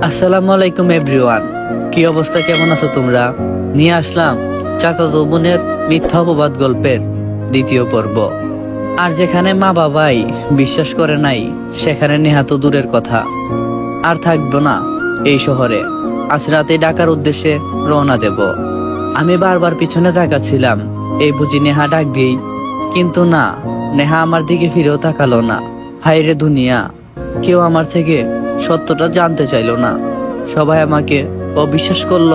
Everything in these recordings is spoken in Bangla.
আসসালামু আলাইকুম এভরিওয়ান কি অবস্থা? কেমন আছো তোমরা? নিয়ে আসলাম চাচা বোনের মিথ্যা অপবাদ গল্পের দ্বিতীয় পর্ব। আর যেখানে মা বাবাই বিশ্বাস করে নাই, সেখানে নেহাত দূরের কথা। আর থাকব না এই শহরে। আজ রাতে ডাকার উদ্দেশ্যে রওনা দেব। আমি বারবার পিছনে তাকাচ্ছিলাম, এই বুঝি নেহা ডাক দিই কিন্তু না, নেহা আমার দিকে ফিরেও তাকালো না। হাইরে দুনিয়া, কেউ আমার থেকে সত্যটা জানতে চাইলো না। সবাই আমাকে অবিশ্বাস করল।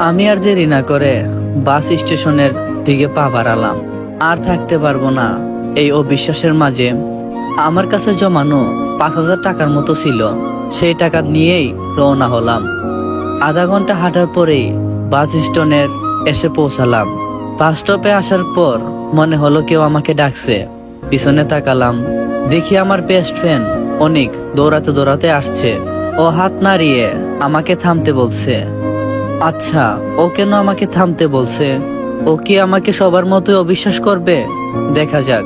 আমি আর দেরি না করে বাস স্টেশনের দিকে পা বাড়ালাম। আর থাকতে পারব না এই অবিশ্বাসের মাঝে। আমার কাছে জমানো পাঁচ হাজার টাকার মতো ছিল। সেই টাকা নিয়েই রওনা হলাম। আধা ঘণ্টা হাঁটার পরেই বাস স্ট্যান্ডের এসে পৌঁছালাম। বাস স্টপে আসার পর মনে হলো কেউ আমাকে ডাকছে। পিছনে তাকালাম। দেখি আমার বেস্ট ফ্রেন্ড অনেক দৌড়াতে দৌড়াতে আসছে। ও হাত নাড়িয়ে আমাকে থামতে বলছে। আচ্ছা ও কেন আমাকে থামতে বলছে? ও কি আমাকে সবার মতোই অবিশ্বাস করবে? দেখা যাক।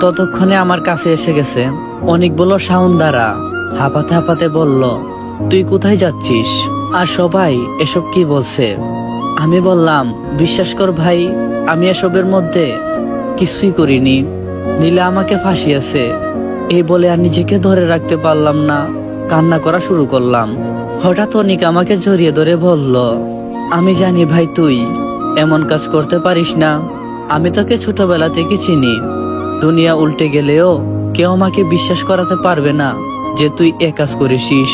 ততক্ষণে আমার কাছে এসে গেছে। অনেক বলল সাউন্ড দ্বারা হাঁপাতে হাঁপাতে বলল, তুই কোথায় যাচ্ছিস? আর সবাই এসব কি বলছে? আমি বললাম, বিশ্বাস কর ভাই, আমি এসবের মধ্যে কিছুই করিনি। নীলা আমাকে ফাঁসিয়েছে। এই বলে আর নিজেকে ধরে রাখতে পারলাম না। কান্না করা শুরু করলাম। হঠাৎ অনিক আমাকে জড়িয়ে ধরে বলল, আমি জানি ভাই তুই, এমন কাজ করতে পারিস না। আমি তোকে ছোটবেলা থেকে চিনি। দুনিয়া উল্টে গেলেও কেউ আমাকে বিশ্বাস করাতে পারবে না যে তুই এ কাজ করেছিস।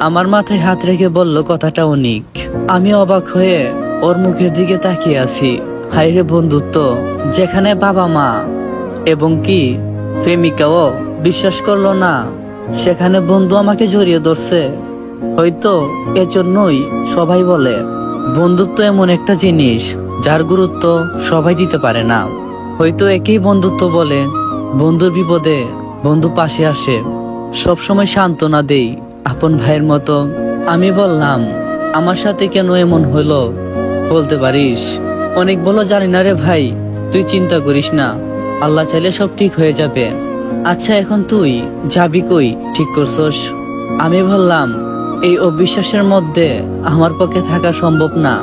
আমার মাথায় হাত রেখে বলল কথাটা অনিক। আমি অবাক হয়ে ওর মুখের দিকে তাকিয়ে আছি। হাইরে বন্ধুত্ব, যেখানে বাবা মা এবং কি প্রেমিকাও বিশ্বাস করল না। সেখানে বন্ধু আমাকে জড়িয়ে ধরছে। হয়তো এজন্যই সবাই বলে, বন্ধুত্ব এমন একটা জিনিস যার গুরুত্ব সবাই দিতে পারে না। হয়তো একই বন্ধুত্ব বলে, বন্ধুর বিপদে বন্ধু পাশে আসে। সবসময় সান্ত্বনা দেই আপন ভাইয়ের মতো। আমি বললাম, আমার সাথে কেন এমন হলো? বলতে পারিস? অনেক বলো, জানি না রে ভাই, তুই চিন্তা করিস না। আল্লাহ চাইলে সব ঠিক হয়ে যাবে। আচ্ছা এখন তুই যাবি কই? ঠিক করছস? আমি বললাম এই অবিশ্বাসের মধ্যে আমার পক্ষে থাকা সম্ভব না।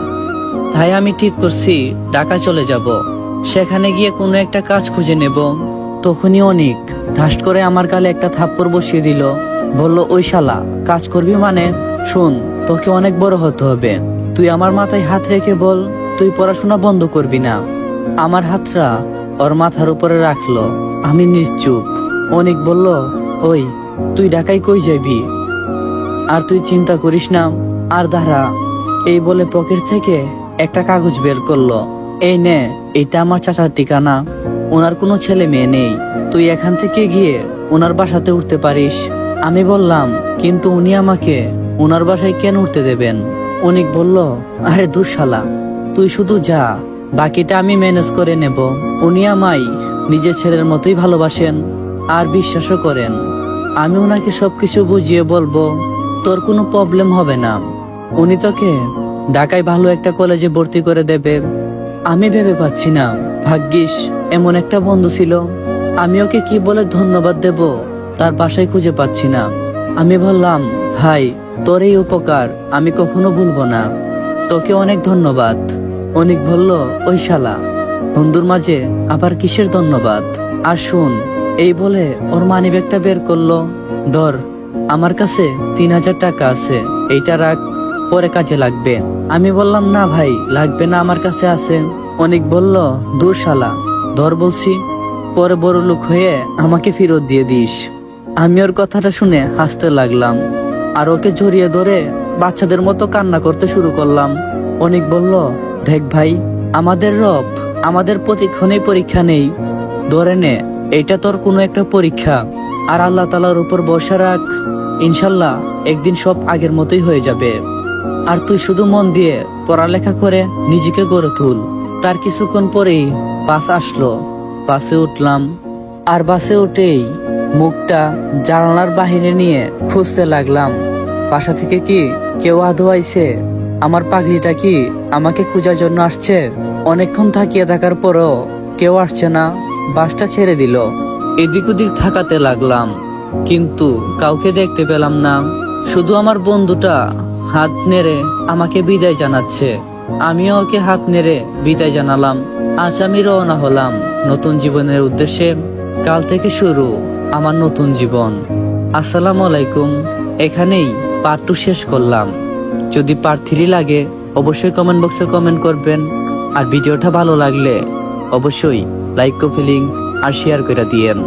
তাই আমি ঠিক করছি, ঢাকা চলে যাব। সেখানে গিয়ে কোনো একটা কাজ খুঁজে নেব। তখনই অনেক ধাস করে আমার গালে একটা থাপ্পড় বসিয়ে দিল। বলল, ওই শালা, কাজ করবি মানে? শোন, তোকে অনেক বড় হতে হবে। তুই আমার মাথায় হাত রেখে বল, তুই পড়াশোনা বন্ধ করবি না। আমার হাতটা ওর মাথার উপরে রাখল। আমি নিশ্চুপ। অনেক বলল, ওই, তুই ঢাকায় কই যাবি? আর তুই চিন্তা করিস না, আর দাঁড়া। এই বলে পকেট থেকে একটা কাগজ বের করল। এই নে, এটা আমার চাচার ঠিকানা। ওনার কোনো ছেলে মেয়ে নেই। তুই এখান থেকে গিয়ে ওনার বাসাতে উঠতে পারিস। আমি বললাম, কিন্তু উনি আমাকে ওনার বাসায় কেন উঠতে দেবেন? অনেক বলল, আরে দুঃশালা, তুই শুধু যা, বাকিটা আমি ম্যানেজ করে নেব। উনি আমায় নিজের ছেলের মতোই ভালোবাসেন আর বিশ্বাসও করেন। আমি ওনাকে সবকিছু বুঝিয়ে বলব, তোর কোনো প্রবলেম হবে না। উনি তোকে ঢাকায় ভালো একটা কলেজে ভর্তি করে দেবে। আমি ভেবে পাচ্ছি না। ভাগ্যিস, এমন একটা বন্ধু ছিল। আমি ওকে কি বলে ধন্যবাদ দেব, তার বাসায় খুঁজে পাচ্ছি না। আমি বললাম, ভাই, তোর এই উপকার, আমি কখনো ভুলবো না। তোকে অনেক ধন্যবাদ। অনেক বলল, ওই শালা। বন্ধুর মাঝে আবার কিসের ধন্যবাদ? আর শুন, এই বলে ওর মানি ব্যাগটা বের করল। ধর, আমার কাছে তিন হাজার টাকা আছে, এইটা রাখ, পরে কাজে লাগবে। আমি বললাম, না ভাই, লাগবে না, আমার কাছে আছে। অনেক বলল, দূর শালা। ধর বলছি, পরে বড় লোক হয়ে আমাকে ফেরত দিয়ে দিস। আমি ওর কথাটা শুনে হাসতে লাগলাম, আর ওকে জড়িয়ে ধরে বাচ্চাদের মতো কান্না করতে শুরু করলাম। অনেক বলল, দেখ ভাই, আমাদের রব আমাদের প্রতিক্ষণেই পরীক্ষা নেই। ধরে নে এইটা তোর কোনো একটা পরীক্ষা। আর আল্লাহ তালার উপর বর্ষা রাখ। ইনশাল্লাহ একদিন সব আগের মতোই হয়ে যাবে। আর তুই শুধু মন দিয়ে পড়ালেখা করে নিজেকে গড়ে তুল। তার কিছুক্ষণ পরেই বাস আসলো। বাসে উঠলাম। আর বাসে উঠেই মুখটা জানালার বাহিরে নিয়ে খুঁজতে লাগলাম। বাসা থেকে কি কেউ আধো আইছে? আমার পাগড়িটা কি আমাকে খোঁজার জন্য আসছে? অনেকক্ষণ থাকিয়ে থাকার পরও কেউ আসছে না, বাসটা ছেড়ে দিল। এদিক ওদিক থাকাতে লাগলাম, কিন্তু কাউকে দেখতে পেলাম না। শুধু আমার বন্ধুটা হাত নেড়ে আমাকে বিদায় জানাচ্ছে। আমিও ওকে হাত নেড়ে বিদায় জানালাম। আজ আমি রওনা হলাম নতুন জীবনের উদ্দেশ্যে। কাল থেকে শুরু আমার নতুন জীবন। আসসালামু আলাইকুম। এখানেই পার্ট টু শেষ করলাম। যদি পার্ট থ্রি লাগে, অবশ্যই কমেন্ট বক্সে কমেন্ট করবেন। আর ভিডিওটা ভালো লাগলে অবশ্যই লাইক ফিলিং আর শেয়ার করে দিয়েন।